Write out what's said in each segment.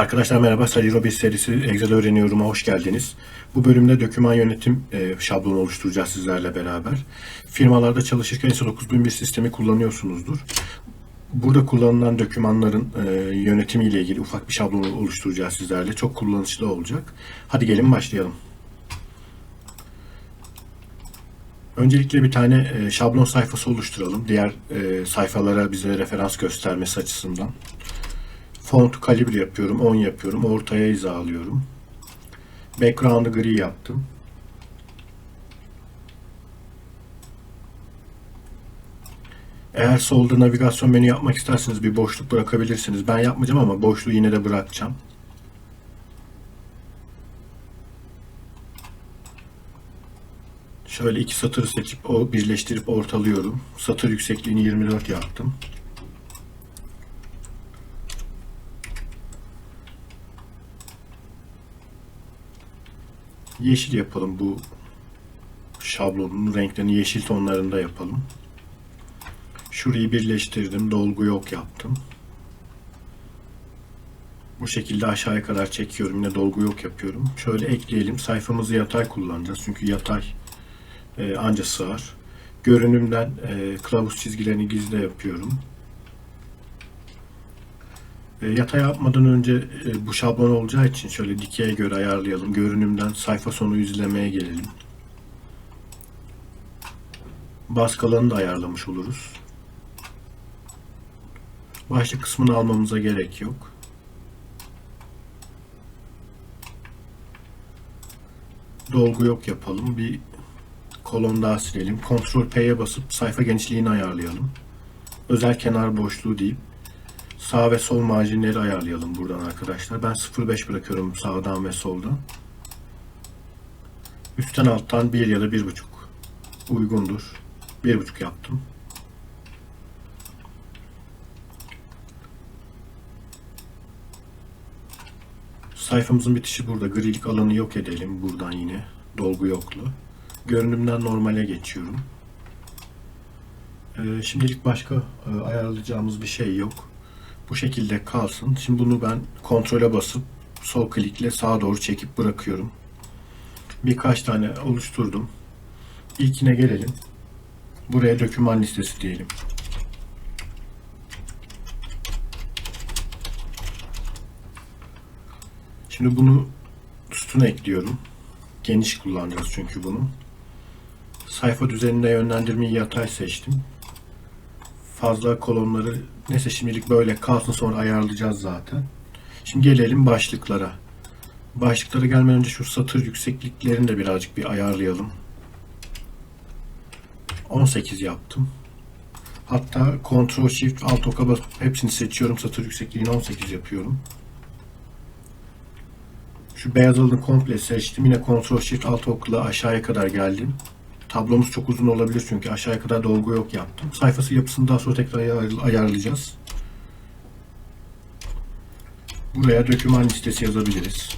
Arkadaşlar merhaba, Sali Robbins serisi Excel öğreniyorum'a hoş geldiniz. Bu bölümde doküman yönetim e, şablonu oluşturacağız sizlerle beraber. Firmalarda çalışırken ISO 9001 sistemi kullanıyorsunuzdur. Burada kullanılan dokümanların e, yönetimiyle ilgili ufak bir şablonu oluşturacağız sizlerle. Çok kullanışlı olacak. Hadi gelin başlayalım. Öncelikle bir tane e, şablon sayfası oluşturalım. Diğer sayfalara bize referans göstermesi açısından. Font kalibre yapıyorum. 10 yapıyorum. Ortaya hizalıyorum. Background'ı gri yaptım. Eğer solda navigasyon menü yapmak isterseniz bir boşluk bırakabilirsiniz. Ben yapmayacağım ama boşluğu yine de bırakacağım. Şöyle iki satır seçip o birleştirip ortalıyorum. Satır yüksekliğini 24 yaptım. Yeşil yapalım bu şablonun renklerini yeşil tonlarında yapalım. Şurayı birleştirdim. Dolgu yok yaptım. Bu şekilde aşağıya kadar çekiyorum. Yine dolgu yok yapıyorum. Şöyle ekleyelim. Sayfamızı yatay kullanacağız. Çünkü yatay e, anca sığar. Görünümden e, kılavuz çizgilerini gizle yapıyorum. E, yatay yapmadan önce e, bu şablon olacağı için şöyle dikeye göre ayarlayalım. Görünümden sayfa sonu izlemeye gelelim. Baskı alanını da ayarlamış oluruz. Başlık kısmını almamıza gerek yok. Dolgu yok yapalım. Bir kolon daha silelim. Ctrl P'ye basıp sayfa genişliğini ayarlayalım. Özel kenar boşluğu deyip sağ ve sol marjinleri ayarlayalım buradan arkadaşlar. Ben 0.5 bırakıyorum sağdan ve soldan. Üstten alttan 1 ya da 1.5 uygundur. 1.5 yaptım. Sayfamızın bitişi burada. Grilik alanı yok edelim. Buradan yine dolgu yoklu. Görünümden normale geçiyorum. Ee, şimdilik başka e, ayarlayacağımız bir şey yok. Bu şekilde kalsın. Şimdi bunu ben kontrole basıp sol klikle sağa doğru çekip bırakıyorum. Birkaç tane oluşturdum. İlkine gelelim. Buraya doküman listesi diyelim. Şimdi bunu sütuna ekliyorum. Geniş kullanacağız çünkü bunu. Sayfa düzeninde yönlendirmeyi yatay seçtim. Fazla kolonları neyse şimdilik böyle kalsın sonra ayarlayacağız zaten. Şimdi gelelim başlıklara. Başlıklara gelmeden önce şu satır yüksekliklerini de birazcık bir ayarlayalım. 18 yaptım. Hatta Ctrl Shift Alt Ok'a basıp hepsini seçiyorum. Satır yüksekliğini 18 yapıyorum. Şu beyaz alanı komple seçtim. Yine Ctrl Shift Alt okla aşağıya kadar geldim. Tablomuz çok uzun olabilir çünkü aşağıya kadar dolgu yok yaptım. Sayfası yapısını daha sonra tekrar ayar- ayarlayacağız. Buraya doküman listesi yazabiliriz.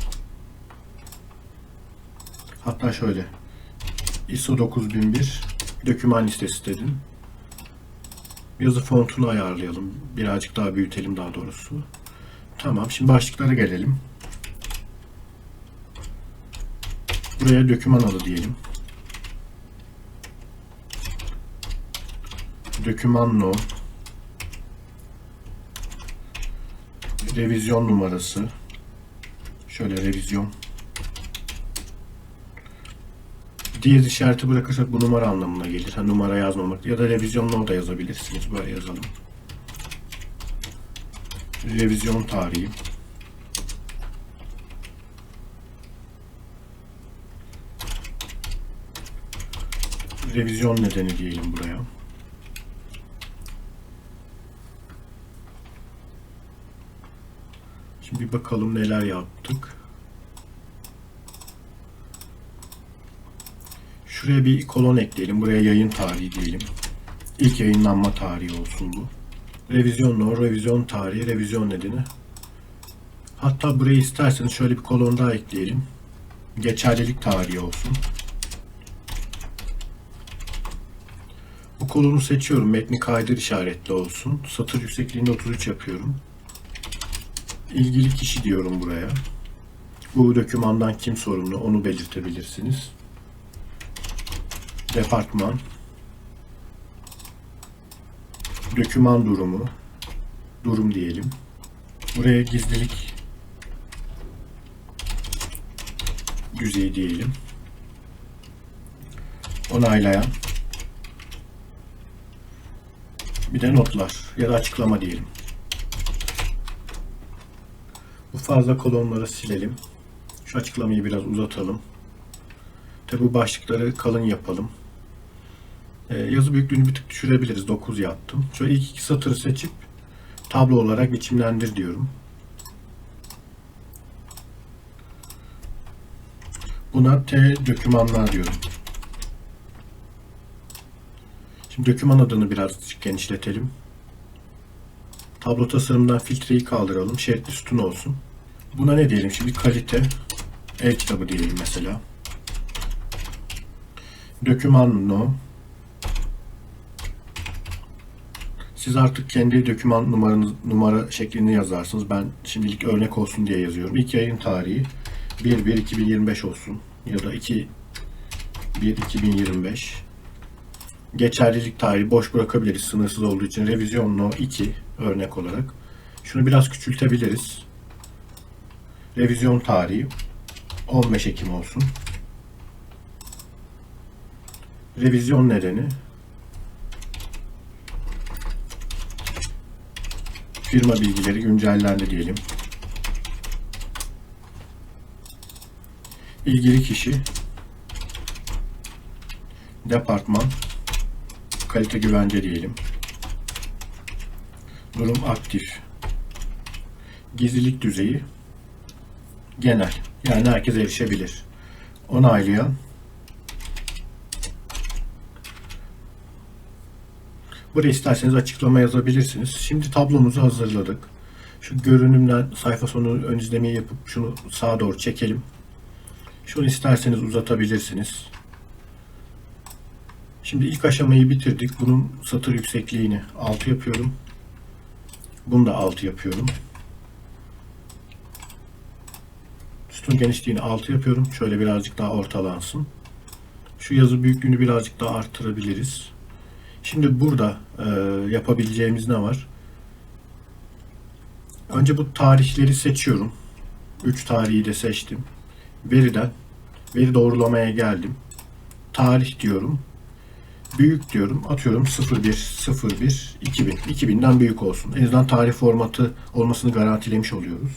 Hatta şöyle. ISO 9001 doküman listesi dedim. Yazı fontunu ayarlayalım. Birazcık daha büyütelim daha doğrusu. Tamam. Şimdi başlıklara gelelim. Buraya döküman adı diyelim. Döküman no. Revizyon numarası. Şöyle revizyon. Diyez işareti bırakırsak bu numara anlamına gelir. Ha, numara yazmamak ya da revizyon no da yazabilirsiniz. Böyle yazalım. Revizyon tarihi. revizyon nedeni diyelim buraya. Bir bakalım neler yaptık. Şuraya bir kolon ekleyelim. Buraya yayın tarihi diyelim. İlk yayınlanma tarihi olsun bu. Revizyon no, revizyon tarihi, revizyon nedeni. Hatta buraya isterseniz şöyle bir kolon daha ekleyelim. Geçerlilik tarihi olsun. Bu kolonu seçiyorum. Metni kaydır işaretli olsun. Satır yüksekliğini 33 yapıyorum. İlgili kişi diyorum buraya. Bu dokümandan kim sorumlu onu belirtebilirsiniz. Departman. Doküman durumu. Durum diyelim. Buraya gizlilik düzeyi diyelim. Onaylayan. Bir de notlar ya da açıklama diyelim. Bu fazla kolonları silelim. Şu açıklamayı biraz uzatalım. Tabi bu başlıkları kalın yapalım. Ee, yazı büyüklüğünü bir tık düşürebiliriz. 9 yaptım. Şöyle ilk iki satırı seçip tablo olarak biçimlendir diyorum. Buna T dokümanlar diyorum. Şimdi doküman adını biraz genişletelim. Tablo tasarımından filtreyi kaldıralım. Şeritli sütun olsun. Buna ne diyelim? Şimdi kalite el kitabı diyelim mesela. Doküman no. Siz artık kendi doküman numaranız, numara şeklini yazarsınız. Ben şimdilik örnek olsun diye yazıyorum. İlk yayın tarihi 1-1-2025 olsun. Ya da 2-1-2025. Geçerlilik tarihi boş bırakabiliriz sınırsız olduğu için. Revizyon no 2 örnek olarak. Şunu biraz küçültebiliriz. Revizyon tarihi 15 Ekim olsun. Revizyon nedeni firma bilgileri güncellendi diyelim. İlgili kişi departman kalite güvence diyelim. Durum aktif. Gizlilik düzeyi genel. Yani herkes erişebilir. Onaylayan Buraya isterseniz açıklama yazabilirsiniz. Şimdi tablomuzu hazırladık. Şu görünümden sayfa sonu ön izlemeyi yapıp şunu sağa doğru çekelim. Şunu isterseniz uzatabilirsiniz. Şimdi ilk aşamayı bitirdik. Bunun satır yüksekliğini 6 yapıyorum. Bunu da 6 yapıyorum. Sütun genişliğini 6 yapıyorum. Şöyle birazcık daha ortalansın. Şu yazı büyüklüğünü birazcık daha arttırabiliriz. Şimdi burada e, yapabileceğimiz ne var? Önce bu tarihleri seçiyorum. 3 tarihi de seçtim. Veriden veri doğrulamaya geldim. Tarih diyorum. Büyük diyorum. Atıyorum 01 01 2000. 2000'den büyük olsun. En azından tarih formatı olmasını garantilemiş oluyoruz.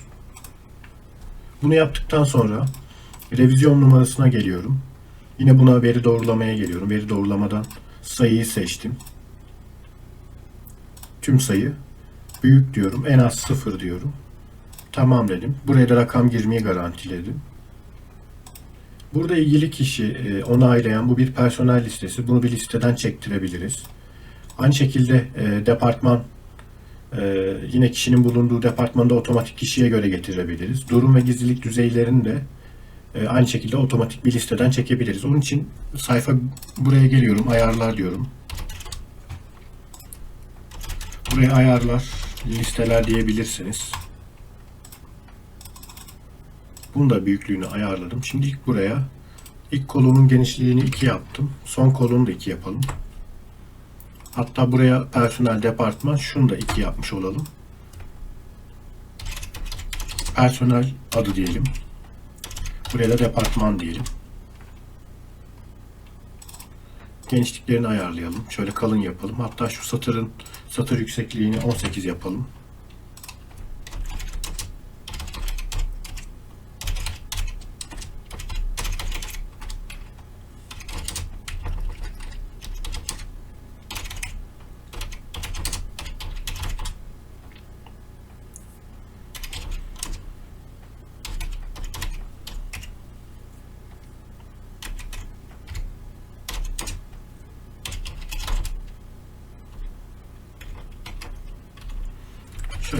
Bunu yaptıktan sonra revizyon numarasına geliyorum. Yine buna veri doğrulamaya geliyorum. Veri doğrulamadan sayıyı seçtim. Tüm sayı büyük diyorum. En az 0 diyorum. Tamam dedim. Buraya da rakam girmeyi garantiledim. Burada ilgili kişi e, onaylayan bu bir personel listesi. Bunu bir listeden çektirebiliriz. Aynı şekilde e, departman e, yine kişinin bulunduğu departmanda otomatik kişiye göre getirebiliriz. Durum ve gizlilik düzeylerini de aynı şekilde otomatik bir listeden çekebiliriz. Onun için sayfa buraya geliyorum. Ayarlar diyorum. Buraya ayarlar, listeler diyebilirsiniz. Bunu da büyüklüğünü ayarladım. Şimdi ilk buraya ilk kolonun genişliğini 2 yaptım. Son kolonu da 2 yapalım. Hatta buraya personel departman şunu da 2 yapmış olalım. Personel adı diyelim. Buraya da departman diyelim. Genişliklerini ayarlayalım. Şöyle kalın yapalım. Hatta şu satırın satır yüksekliğini 18 yapalım.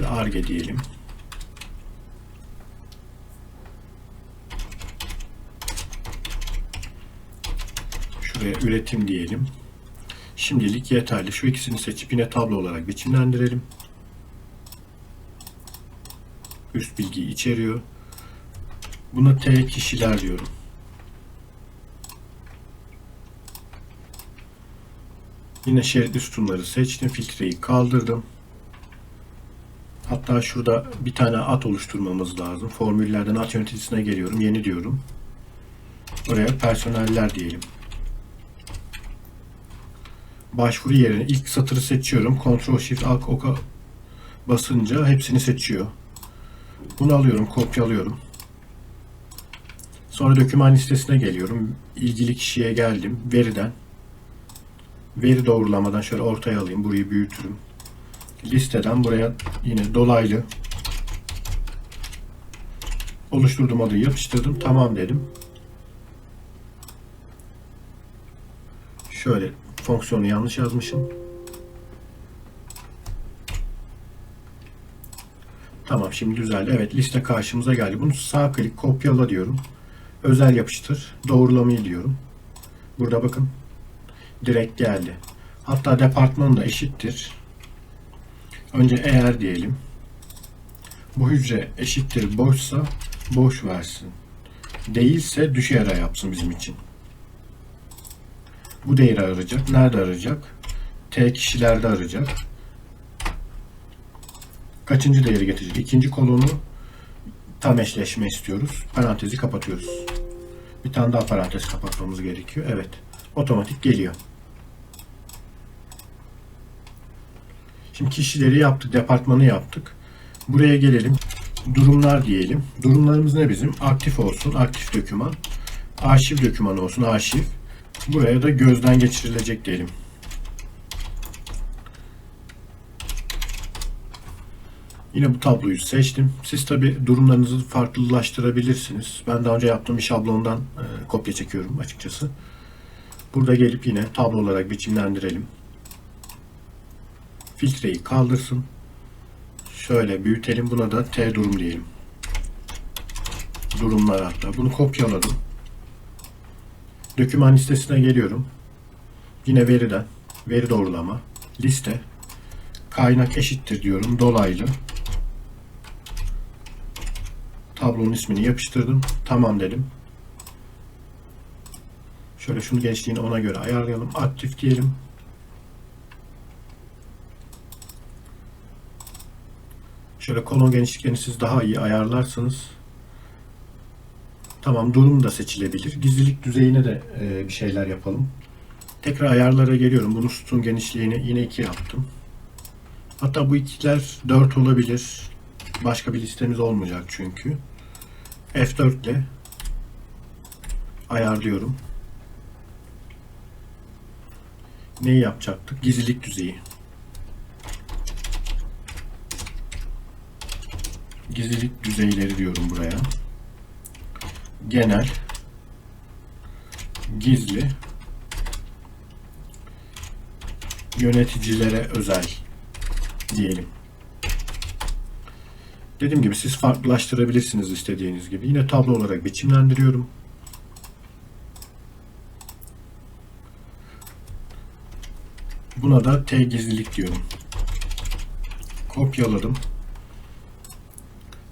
Şöyle arge diyelim. Şuraya üretim diyelim. Şimdilik yeterli. Şu ikisini seçip yine tablo olarak biçimlendirelim. üst bilgiyi içeriyor. Buna T kişiler diyorum. Yine şeritli sütunları seçtim. Filtreyi kaldırdım. Hatta şurada bir tane at oluşturmamız lazım. Formüllerden at yöneticisine geliyorum. Yeni diyorum. Oraya personeller diyelim. Başvuru yerine ilk satırı seçiyorum. Ctrl Shift Alt Ok'a basınca hepsini seçiyor. Bunu alıyorum, kopyalıyorum. Sonra doküman listesine geliyorum. İlgili kişiye geldim. Veriden. Veri doğrulamadan şöyle ortaya alayım. Burayı büyütürüm. Listeden buraya yine dolaylı oluşturduğum adıyı yapıştırdım. Tamam dedim. Şöyle fonksiyonu yanlış yazmışım. Tamam şimdi düzeldi. Evet liste karşımıza geldi. Bunu sağ klik kopyala diyorum. Özel yapıştır. Doğrulamayı diyorum. Burada bakın. Direkt geldi. Hatta departman da eşittir. Önce eğer diyelim. Bu hücre eşittir boşsa boş versin. Değilse düşey ara yapsın bizim için. Bu değeri arayacak. Nerede arayacak? T kişilerde arayacak. Kaçıncı değeri getirecek? İkinci kolonu tam eşleşme istiyoruz. Parantezi kapatıyoruz. Bir tane daha parantez kapatmamız gerekiyor. Evet. Otomatik geliyor. Şimdi kişileri yaptık. Departmanı yaptık. Buraya gelelim. Durumlar diyelim. Durumlarımız ne bizim? Aktif olsun. Aktif döküman. Arşiv dökümanı olsun. Arşiv. Buraya da gözden geçirilecek diyelim. Yine bu tabloyu seçtim. Siz tabi durumlarınızı farklılaştırabilirsiniz. Ben daha önce yaptığım bir şablondan e, kopya çekiyorum açıkçası. Burada gelip yine tablo olarak biçimlendirelim. Filtreyi kaldırsın. Şöyle büyütelim. Buna da T durum diyelim. Durumlar hatta. Bunu kopyaladım. Doküman listesine geliyorum. Yine veriden. Veri doğrulama. Liste. Kaynak eşittir diyorum. Dolaylı. Tablonun ismini yapıştırdım. Tamam dedim. Şöyle şunu genişliğini ona göre ayarlayalım. Aktif diyelim. Şöyle kolon genişliklerini siz daha iyi ayarlarsanız Tamam durum da seçilebilir. Gizlilik düzeyine de e, bir şeyler yapalım. Tekrar ayarlara geliyorum. Bunu sütun genişliğini yine 2 yaptım. Hatta bu ikiler 4 olabilir. Başka bir listemiz olmayacak çünkü. F4 ile ayarlıyorum. Neyi yapacaktık? Gizlilik düzeyi. Gizlilik düzeyleri diyorum buraya genel, gizli, yöneticilere özel diyelim. Dediğim gibi siz farklılaştırabilirsiniz istediğiniz gibi. Yine tablo olarak biçimlendiriyorum. Buna da T gizlilik diyorum. Kopyaladım.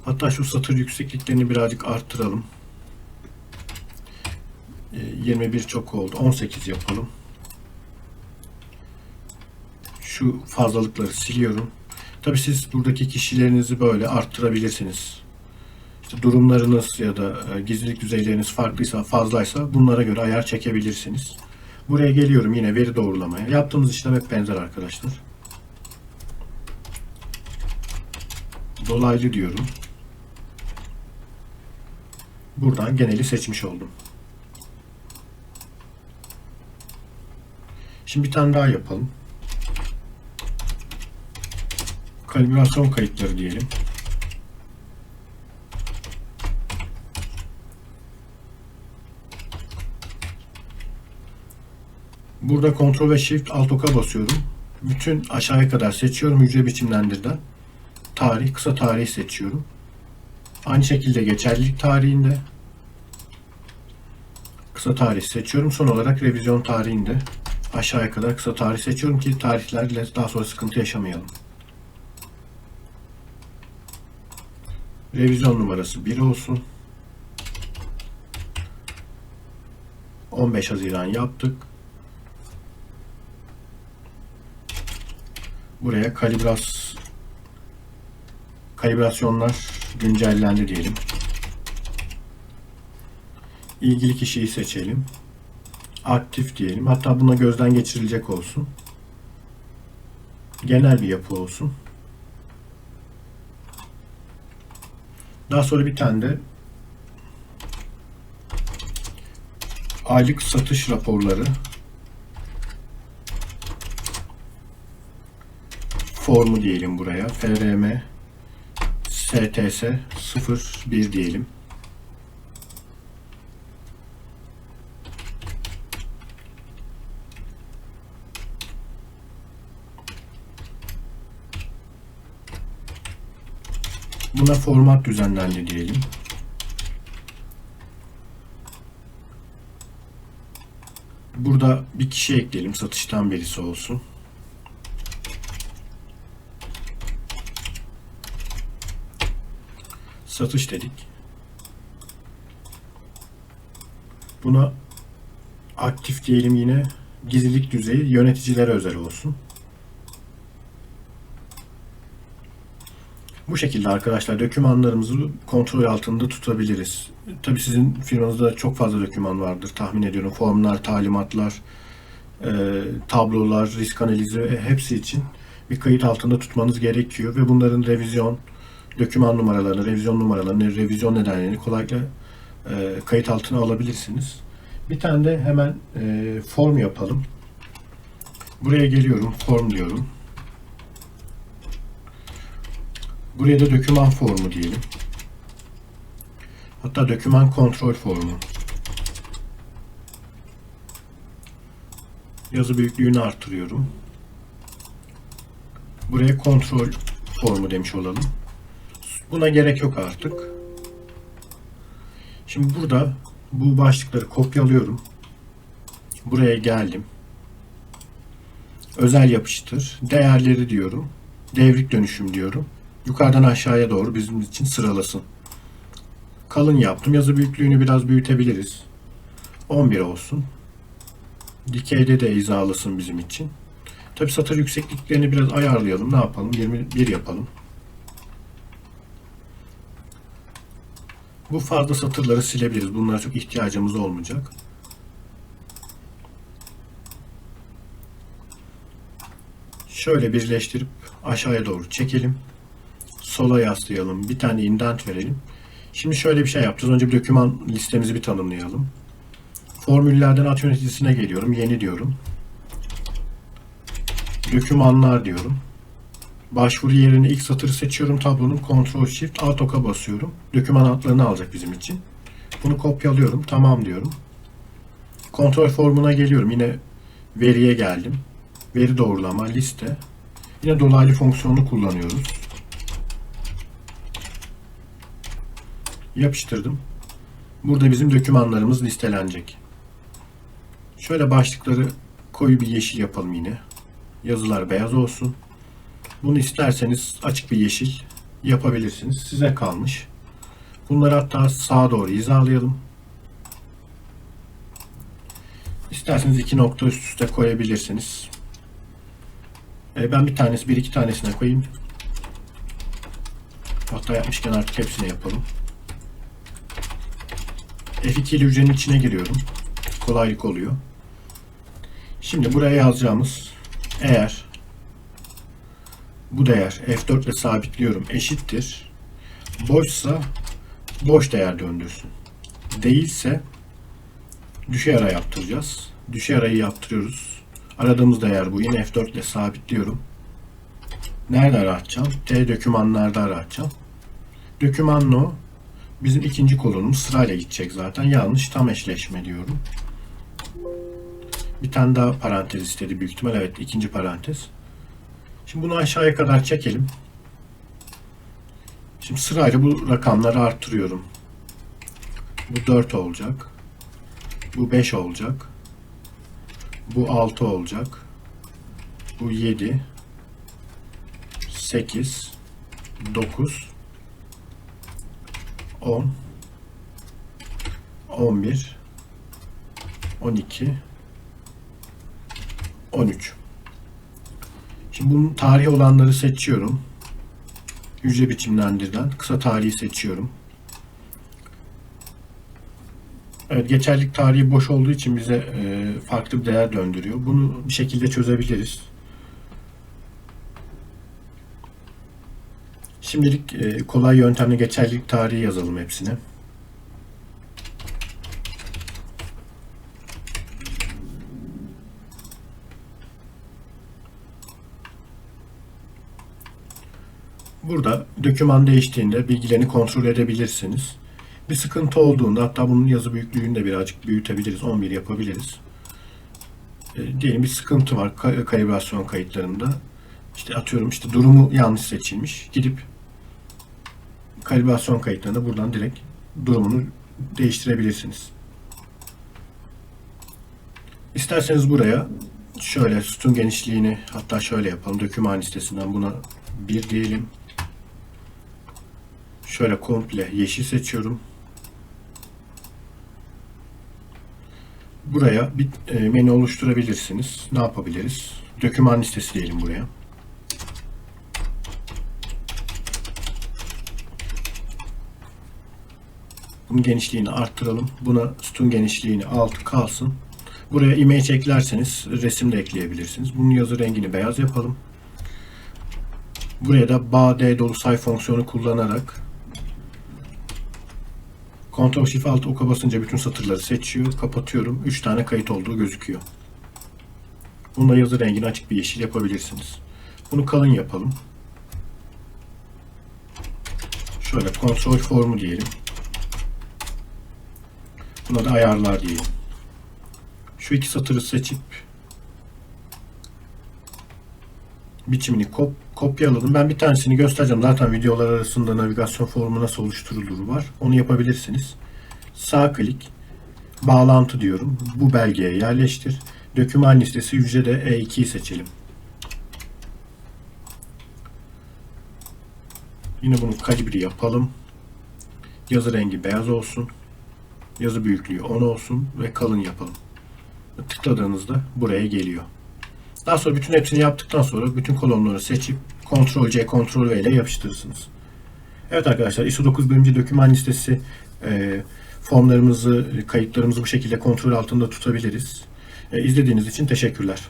Hatta şu satır yüksekliklerini birazcık arttıralım. 21 ee, çok oldu. 18 yapalım. Şu fazlalıkları siliyorum. Tabi siz buradaki kişilerinizi böyle arttırabilirsiniz. İşte durumlarınız ya da e, gizlilik düzeyleriniz farklıysa, fazlaysa bunlara göre ayar çekebilirsiniz. Buraya geliyorum yine veri doğrulamaya. Yaptığımız işlem hep benzer arkadaşlar. Dolaylı diyorum. Buradan geneli seçmiş oldum. Şimdi bir tane daha yapalım. Kalibrasyon kayıtları diyelim. Burada Ctrl ve Shift Alt Ok'a basıyorum. Bütün aşağıya kadar seçiyorum. Hücre biçimlendirden. Tarih, kısa tarih seçiyorum. Aynı şekilde geçerlilik tarihinde kısa tarih seçiyorum. Son olarak revizyon tarihinde aşağıya kadar kısa tarih seçiyorum ki tarihlerle daha sonra sıkıntı yaşamayalım. Revizyon numarası 1 olsun. 15 Haziran yaptık. Buraya kalibras kalibrasyonlar güncellendi diyelim. İlgili kişiyi seçelim. Aktif diyelim. Hatta buna gözden geçirilecek olsun. Genel bir yapı olsun. Daha sonra bir tane de aylık satış raporları formu diyelim buraya. FRM STS 01 diyelim. Buna format düzenlendi diyelim. Burada bir kişi ekleyelim. Satıştan birisi olsun. Satış dedik. Buna aktif diyelim yine. Gizlilik düzeyi yöneticilere özel olsun. Bu şekilde arkadaşlar dokümanlarımızı kontrol altında tutabiliriz. Tabi sizin firmanızda çok fazla doküman vardır tahmin ediyorum. Formlar, talimatlar, e, tablolar, risk analizi e, hepsi için bir kayıt altında tutmanız gerekiyor ve bunların revizyon, doküman numaralarını, revizyon numaralarını, revizyon nedenlerini kolaylıkla e, kayıt altına alabilirsiniz. Bir tane de hemen e, form yapalım. Buraya geliyorum, form diyorum. Buraya da doküman formu diyelim. Hatta doküman kontrol formu. Yazı büyüklüğünü artırıyorum. Buraya kontrol formu demiş olalım. Buna gerek yok artık. Şimdi burada bu başlıkları kopyalıyorum. Buraya geldim. Özel yapıştır. Değerleri diyorum. Devrik dönüşüm diyorum. Yukarıdan aşağıya doğru bizim için sıralasın. Kalın yaptım. Yazı büyüklüğünü biraz büyütebiliriz. 11 olsun. Dikeyde de hizalasın bizim için. Tabi satır yüksekliklerini biraz ayarlayalım. Ne yapalım? 21 yapalım. Bu fazla satırları silebiliriz. Bunlara çok ihtiyacımız olmayacak. Şöyle birleştirip aşağıya doğru çekelim. Sola yaslayalım. Bir tane indent verelim. Şimdi şöyle bir şey yapacağız. Önce bir doküman listemizi bir tanımlayalım. Formüllerden at yöneticisine geliyorum. Yeni diyorum. Dokümanlar diyorum. Başvuru yerine ilk satırı seçiyorum tablonun. Ctrl Shift Alt Ok'a basıyorum. Doküman adlarını alacak bizim için. Bunu kopyalıyorum. Tamam diyorum. Kontrol formuna geliyorum. Yine veriye geldim. Veri doğrulama, liste. Yine dolaylı fonksiyonunu kullanıyoruz. Yapıştırdım. Burada bizim dokümanlarımız listelenecek. Şöyle başlıkları koyu bir yeşil yapalım yine. Yazılar beyaz olsun. Bunu isterseniz açık bir yeşil yapabilirsiniz. Size kalmış. Bunları hatta sağa doğru hizalayalım. İsterseniz iki nokta üst üste koyabilirsiniz. E, ben bir tanesi, bir iki tanesine koyayım. Hatta yapmışken artık hepsine yapalım. F2 ile hücrenin içine giriyorum. Kolaylık oluyor. Şimdi buraya yazacağımız eğer bu değer F4 ile sabitliyorum eşittir. Boşsa boş değer döndürsün. Değilse düşey ara yaptıracağız. Düşey arayı yaptırıyoruz. Aradığımız değer bu. Yine F4 ile sabitliyorum. Nerede aratacağım? T dokümanlarda aratacağım. Doküman no bizim ikinci kolonumuz sırayla gidecek zaten. Yanlış tam eşleşme diyorum. Bir tane daha parantez istedi büyük ihtimal. Evet ikinci parantez. Şimdi bunu aşağıya kadar çekelim. Şimdi sırayla bu rakamları arttırıyorum. Bu 4 olacak. Bu 5 olacak. Bu 6 olacak. Bu 7 8 9 10 11 12 13 Şimdi bunun tarihi olanları seçiyorum. Hücre biçimlendirden kısa tarihi seçiyorum. Evet, geçerlilik tarihi boş olduğu için bize e, farklı bir değer döndürüyor. Bunu bir şekilde çözebiliriz. Şimdilik e, kolay yöntemle geçerlilik tarihi yazalım hepsine. Burada doküman değiştiğinde bilgilerini kontrol edebilirsiniz. Bir sıkıntı olduğunda hatta bunun yazı büyüklüğünü de birazcık büyütebiliriz. 11 yapabiliriz. E, diyelim bir sıkıntı var ka- kalibrasyon kayıtlarında. İşte atıyorum işte durumu yanlış seçilmiş. Gidip kalibrasyon kayıtlarında buradan direkt durumunu değiştirebilirsiniz. İsterseniz buraya şöyle sütun genişliğini hatta şöyle yapalım. Döküman listesinden buna 1 diyelim. Şöyle komple yeşil seçiyorum. Buraya bir e, menü oluşturabilirsiniz. Ne yapabiliriz? Döküman listesi diyelim buraya. Bunun genişliğini arttıralım. Buna sütun genişliğini alt kalsın. Buraya image eklerseniz resim de ekleyebilirsiniz. Bunun yazı rengini beyaz yapalım. Buraya da bağ dolu say fonksiyonu kullanarak Ctrl Shift Alt oka basınca bütün satırları seçiyor. Kapatıyorum. 3 tane kayıt olduğu gözüküyor. Bunda yazı rengini açık bir yeşil yapabilirsiniz. Bunu kalın yapalım. Şöyle kontrol formu diyelim. Buna ayarlar diyelim. Şu iki satırı seçip biçimini kop kopyaladım. Ben bir tanesini göstereceğim. Zaten videolar arasında navigasyon formu nasıl oluşturulur var. Onu yapabilirsiniz. Sağ klik bağlantı diyorum. Bu belgeye yerleştir. Döküman listesi hücrede E2'yi seçelim. Yine bunu kalibri yapalım. Yazı rengi beyaz olsun. Yazı büyüklüğü 10 olsun ve kalın yapalım. Tıkladığınızda buraya geliyor. Daha sonra bütün hepsini yaptıktan sonra bütün kolonları seçip Ctrl C, Ctrl V ile yapıştırırsınız. Evet arkadaşlar ISO 9001. doküman listesi e, formlarımızı, kayıtlarımızı bu şekilde kontrol altında tutabiliriz. E, izlediğiniz için teşekkürler.